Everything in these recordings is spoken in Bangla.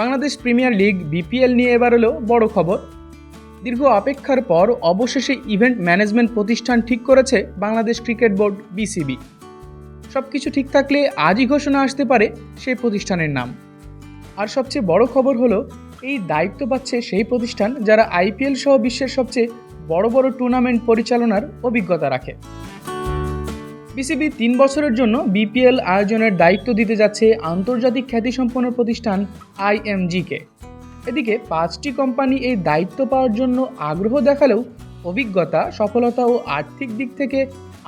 বাংলাদেশ প্রিমিয়ার লিগ, বিপিএল নিয়ে এবার হলো বড় খবর। দীর্ঘ অপেক্ষার পর অবশেষে ইভেন্ট ম্যানেজমেন্ট প্রতিষ্ঠান ঠিক করেছে বাংলাদেশ ক্রিকেট বোর্ড, বিসিবি। সব কিছু ঠিক থাকলে আজই ঘোষণা আসতে পারে সেই প্রতিষ্ঠানের নাম। আর সবচেয়ে বড় খবর হলো, এই দায়িত্ব পাচ্ছে সেই প্রতিষ্ঠান যারা আইপিএল সহ বিশ্বের সবচেয়ে বড় বড় টুর্নামেন্ট পরিচালনার অভিজ্ঞতা রাখে। বিসিবি তিন বছরের জন্য বিপিএল আয়োজনের দায়িত্ব দিতে যাচ্ছে আন্তর্জাতিক খ্যাতিসম্পন্ন প্রতিষ্ঠান আইএমজিকে। এদিকে পাঁচটি কোম্পানি এই দায়িত্ব পাওয়ার জন্য আগ্রহ দেখালেও অভিজ্ঞতা, সফলতা ও আর্থিক দিক থেকে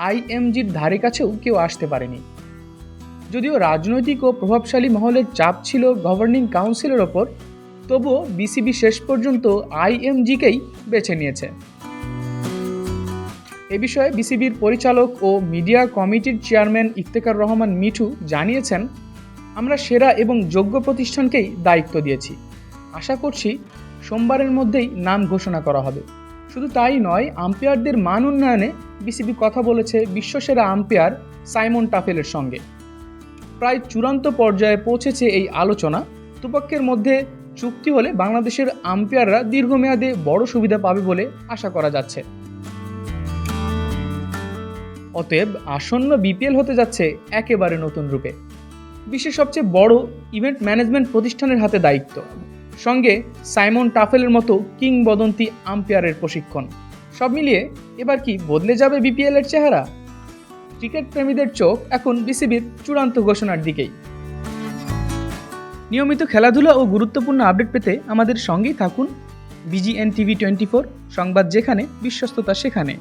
আইএমজির ধারে কাছেও কেউ আসতে পারেনি। যদিও রাজনৈতিক ও প্রভাবশালী মহলের চাপ ছিল গভর্নিং কাউন্সিলের ওপর, তবুও বিসিবি শেষ পর্যন্ত আইএমজিকেই বেছে নিয়েছে। এ বিষয়ে বিসিবির পরিচালক ও মিডিয়া কমিটির চেয়ারম্যান ইফতেখার রহমান মিঠু জানিয়েছেন, আমরা সেরা এবং যোগ্য প্রতিষ্ঠানকেই দায়িত্ব দিয়েছি। আশা করছি সোমবারের মধ্যেই নাম ঘোষণা করা হবে। শুধু তাই নয়, আম্পায়ারদের মান উন্নয়নে বিসিবি কথা বলেছে বিশ্বসেরা আম্পায়ার সাইমন টাফেলের সঙ্গে। প্রায় চূড়ান্ত পর্যায়ে পৌঁছেছে এই আলোচনা। দুপক্ষের মধ্যে চুক্তি হলে বাংলাদেশের আম্পায়াররা দীর্ঘমেয়াদে বড় সুবিধা পাবে বলে আশা করা যাচ্ছে। অতএব আসন্ন বিপিএল হতে যাচ্ছে একেবারে নতুন রূপে। বিশ্বের সবচেয়ে বড় ইভেন্ট ম্যানেজমেন্ট প্রতিষ্ঠানের হাতে দায়িত্ব। সঙ্গে সাইমন টাফেলের মতো কিংবদন্তি আম্পায়ারের প্রশিক্ষণ। সব মিলিয়ে এবার কি বদলে যাবে বিপিএল এর চেহারা? ক্রিকেট প্রেমীদের চোখ এখন বিসিবির চূড়ান্ত ঘোষণার দিকেই। নিয়মিত খেলাধুলা ও গুরুত্বপূর্ণ আপডেট পেতে আমাদের সঙ্গেই থাকুন বিজিএন টিভি টোয়েন্টি ফোর, সংবাদ যেখানে, বিশ্বস্ততা সেখানে।